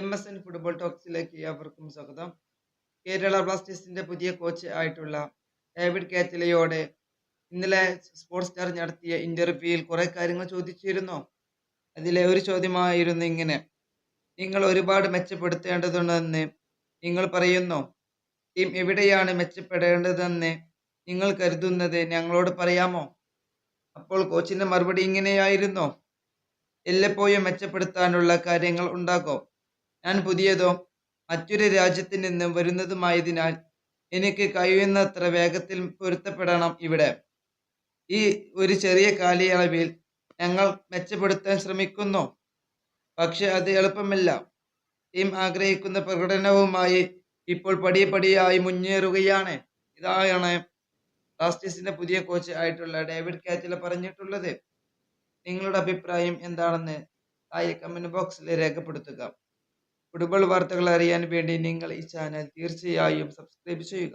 M S N football ടോക്സിലേക്ക് ഏവർക്കും സ്വാഗതം. കേരള ബ്ലാസ്റ്റേഴ്സിന്റെ പുതിയ കോച്ച് ആയിട്ടുള്ള ഡേവിഡ് കാറ്റലയോട് ഇന്നലെ സ്പോർട്സ് സ്റ്റാർ നടത്തിയ ഇന്റർവ്യൂയിൽ കുറെ കാര്യങ്ങൾ ചോദിച്ചിരുന്നു. അതിലെ ഒരു ചോദ്യമായിരുന്നു ഇങ്ങനെ നിങ്ങൾ ഒരുപാട് മെച്ചപ്പെടുത്തേണ്ടതുണ്ടെന്ന് നിങ്ങൾ പറയുന്നു. ടീം എവിടെയാണ് മെച്ചപ്പെടേണ്ടതെന്ന് നിങ്ങൾ കരുതുന്നത് ഞങ്ങളോട് പറയാമോ? അപ്പോൾ കോച്ചിന്റെ മറുപടി ഇങ്ങനെയായിരുന്നു എല്ലപ്പോഴും മെച്ചപ്പെടുത്താനുള്ള കാര്യങ്ങൾ ഉണ്ടാകും ഞാൻ പുതിയതോ മറ്റൊരു രാജ്യത്തിൽ നിന്നും വരുന്നതുമായതിനാൽ എനിക്ക് കഴിയുന്നത്ര വേഗത്തിൽ പൊരുത്തപ്പെടണം ഇവിടെ. ഈ ഒരു ചെറിയ കാലയളവിൽ ഞങ്ങൾ മെച്ചപ്പെടുത്താൻ ശ്രമിക്കുന്നു. പക്ഷെ അത് എളുപ്പമല്ല. ടീം ആഗ്രഹിക്കുന്ന പ്രകടനവുമായി ഇപ്പോൾ പടിപടിയായി മുന്നേറുകയാണ്. ഇതാണ് ബ്ലാസ്റ്റേഴ്സിന്റെ പുതിയ കോച്ച് ആയിട്ടുള്ള ഡേവിഡ് കാറ്റില പറഞ്ഞിട്ടുള്ളത്. നിങ്ങളുടെ അഭിപ്രായം എന്താണെന്ന് ആയി കമന്റ് ബോക്സിൽ രേഖപ്പെടുത്തുക. ഫുട്ബോൾ വാർത്തകൾ അറിയാൻ വേണ്ടി നിങ്ങൾ ഈ ചാനൽ തീർച്ചയായും സബ്സ്ക്രൈബ് ചെയ്യുക.